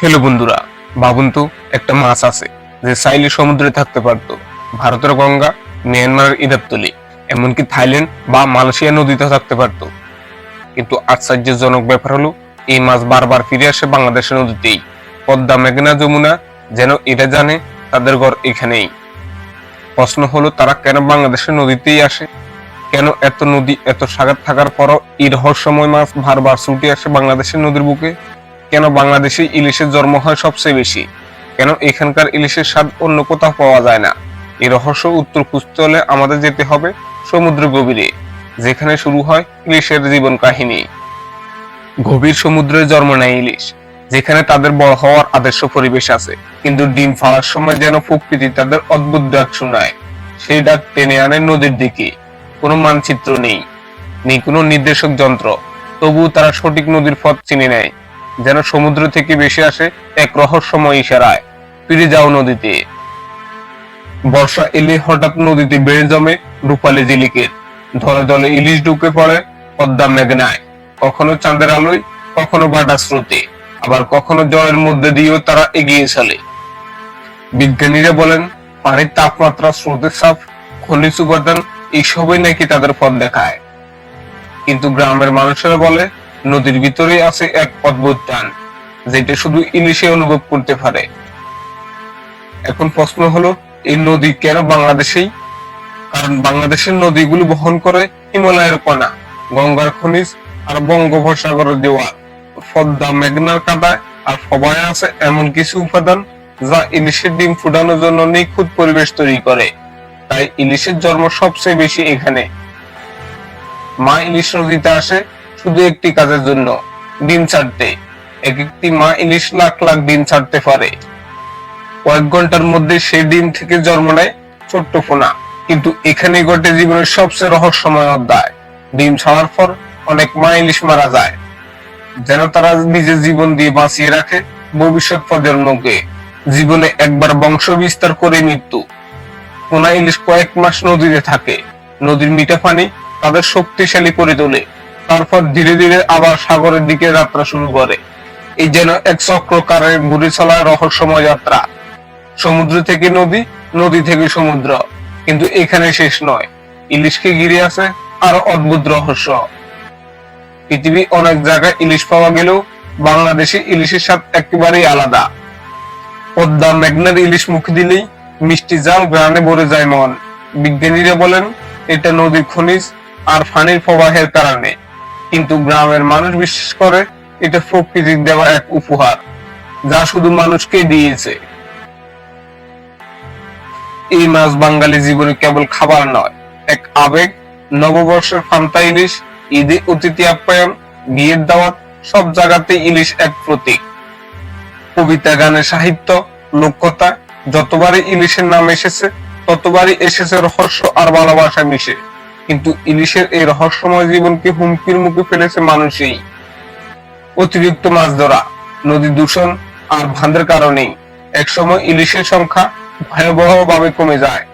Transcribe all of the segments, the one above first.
Hello বন্ধুরা ভাবুন তো একটা মাছ আছে যে চাইলে সমুদ্রে থাকতে পারতো। ভারতের গঙ্গা, মিয়ানমারের ইদাবতলি এমনকি থাইল্যান্ড বা মালয়েশিয়া নদীতে থাকতে পারতো। কিন্তু আশ্চর্যজনক ব্যাপার হলো, এই মাছ বারবার ফিরে আসে বাংলাদেশের নদীতেই। পদ্মা, মেঘনা, যমুনা, যেন এটা জানে তাদের ঘর এখানেই। প্রশ্ন হলো, তারা কেন বাংলাদেশের নদীতেই আসে? কেন এত নদী, এত সাগর থাকার পরও এই রহস্যময় মাছ বারবার ছুটে আসে বাংলাদেশের নদীর বুকে? কেন বাংলাদেশে ইলিশের জন্ম হয় সবচেয়ে বেশি? কেন এখানকার ইলিশের স্বাদ অন্য কোথাও পাওয়া যায় না? এই রহস্য উত্তর খুঁজতে হলে আমাদের যেতে হবে সমুদ্র গভীরে, যেখানে শুরু হয় ইলিশের জীবন কাহিনী। গভীর সমুদ্রে জন্ম নেয় ইলিশ, যেখানে তাদের বড় হওয়ার আদর্শ পরিবেশ আছে। কিন্তু ডিম ফালার সময় যেন প্রকৃতি তাদের অদ্ভুত ডাক শোনায়। সেই ডাক টেনে আনে নদীর দিকে। কোনো মানচিত্র নেই নেই কোনো নির্দেশক যন্ত্র। তবুও তারা সঠিক নদীর পথ চিনে নেয়। যেন সমুদ্র থেকে বেশি আসে এক রহস্যময় ইশারায়। ফিরে যাও নদীতে। বর্ষা এলে হঠাৎ নদীতে বেড়ে জমে রূপালী জিলিকের। ধরে দলে ইলিশ ঢুকে পড়ে পদ্মা মেঘনায়। কখনো চাঁদের আলোয়, কখনো বাটা স্রোতে আবার কখনো জলের মধ্যে দিয়েও তারা এগিয়ে চলে। বিজ্ঞানীরা বলেন, পানির তাপমাত্রা, স্রোতের চাপ, খনিজ উপাদান, এইসবই নাকি তাদের পথ দেখায়। কিন্তু গ্রামের মানুষেরা বলে নদীর ভিতরে আছে এক অদ্ভুত টান, যেটা শুধু ইলিশে অনুভব করতে পারে। এখন প্রশ্ন হলো, এই নদী কেন বাংলাদেশেই? কারণ বাংলাদেশের নদীগুলো বহন করে হিমালয়ের কণা, গঙ্গার খনিজ আর বঙ্গোপসাগরের দেওয়াল। পদ্মা মেঘনার কাদায় আর সবাই আছে এমন কিছু উপাদান যা ইলিশের ডিম ফুটানোর জন্য নিখুঁত পরিবেশ তৈরি করে। তাই ইলিশের জন্ম সবচেয়ে বেশি এখানে। মা ইলিশ নদীতে আসে শুধু একটি কাজের জন্য ডিম ছাড়তে। এক একটি মা ইলিশ লাখ লাখ ডিম ছাড়তে পারে। কয়েক ঘণ্টার মধ্যে সেই ডিম থেকে জন্ম নেয় ছোট্ট ফোনা। কিন্তু এখানে ঘটে জীবনের সবচেয়ে রহস্যময় অধ্যায়। ডিম ছাড়ার পর অনেক মা ইলিশ মারা যায়। যেন তারা নিজের জীবন দিয়ে বাঁচিয়ে রাখে ভবিষ্যৎ প্রজন্মকে। জীবনে একবার বংশ বিস্তার করে মৃত্যু। পোনা ইলিশ কয়েক মাস নদীতে থাকে। নদীর মিঠা পানি তাদের শক্তিশালী করে তোলে। তারপর ধীরে ধীরে আবার সাগরের দিকে যাত্রা শুরু করে। এই যেন এক চক্রকারে ঘুরে চলা রহস্যময় যাত্রা। সমুদ্র থেকে নদী নদী থেকে সমুদ্র। কিন্তু এখানে শেষ নয়। ইলিশকে ঘিরে আছে আরও অদ্ভুত রহস্য। পৃথিবী অনেক জায়গায় ইলিশ পাওয়া গেলেও বাংলাদেশে ইলিশের স্বাদ একেবারেই আলাদা। পদ্মা মেঘনার ইলিশ মুখে দিলেই মিষ্টি জাল গ্রানে ভরে যায় মন। বিজ্ঞানীরা বলেন, এটা নদীর খনিজ আর পানির প্রবাহের কারণে। কিন্তু গ্রামের মানুষ বিশ্বাস করে এটা প্রকৃতির দেওয়া এক উপহার, যা শুধু মানুষকে দিয়েছে। এই মাছ বাঙালি জীবনে কেবল খাবার নয়, এক আবেগ, নববর্ষের ফান্তা ইলিশ, ঈদে অতিথি আপ্যায়ন, বিয়ের দাওয়াত, সব জায়গাতে ইলিশ এক প্রতীক। কবিতা গানের সাহিত্য, লোককথা, যতবারই ইলিশের নাম এসেছে, ততবারই এসেছে রহস্য আর ভালোবাসা মিশে। কিন্তু ইলিশের এই রহস্যময় জীবনকে হুমকির মুখে ফেলেছে মানুষই অতিরিক্ত মাছ ধরা, নদী দূষণ আর ভান্দের কারণেই। একসময় ইলিশের সংখ্যা ভয়াবহভাবে কমে যায়।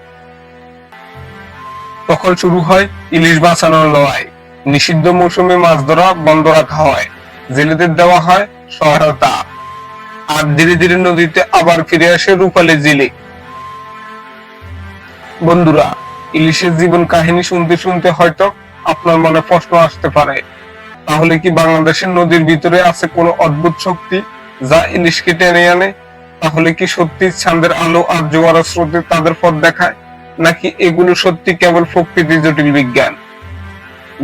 তখন শুরু হয় ইলিশ বাঁচানোর লড়াই। নিষিদ্ধ মৌসুমে মাছ ধরা বন্ধ রাখা হয়। জেলেদের দেওয়া হয় সহায়তা। আর ধীরে ধীরে নদীতে আবার ফিরে আসে রূপালী জিলিক বন্ধুরা ইলিশের জীবন কাহিনী শুনতে শুনতে হয়তো আপনার মনে প্রশ্ন আসতে পারে। তাহলে কি বাংলাদেশের নদীর ভিতরে আছে কোনো অদ্ভুত শক্তি যা ইলিশকে টেনে আনে? তাহলে কি সত্যি চাঁদের আলো আর জোয়ার স্রোতে তাদের পথ দেখায়? নাকি এগুলো সত্যি কেবল প্রকৃতির জটিল বিজ্ঞান,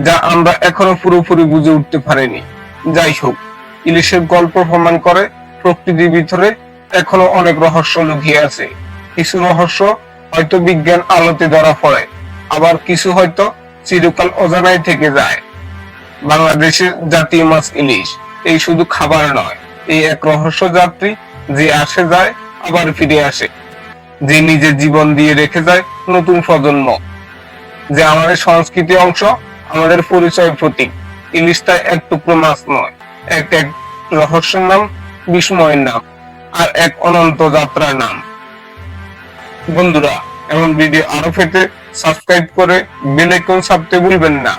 যা আমরা এখনও পুরোপুরি বুঝে উঠতে পারিনি? যাই হোক, ইলিশের গল্প প্রমাণ করে প্রকৃতির ভিতরে এখনও অনেক রহস্য লুকিয়ে আছে। কিছু রহস্য হয়তো বিজ্ঞান আলোতে ধরা পড়ে, আবার কিছু হয়তো চিরকাল অজানায় থেকে যায়। বাংলাদেশের জাতীয় মাছ ইলিশ, এই শুধু খাবার নয়, এই এক রহস্য যাত্রী যে আসে যায়, আবার ফিরে আসে। যে নিজের জীবন দিয়ে রেখে যায় নতুন প্রজন্ম। যে আমাদের সংস্কৃতি অংশ, আমাদের পরিচয় প্রতীক। ইলিশটা এক টুকরো মাছ নয়, এক এক রহস্যের নাম, বিস্ময়ের নাম, আর এক অনন্ত যাত্রার নাম। বন্ধুরা এমন ভিডিও আরও পেতে সাবস্ক্রাইব করে বেল আইকন চাপতে ভুলবেন না।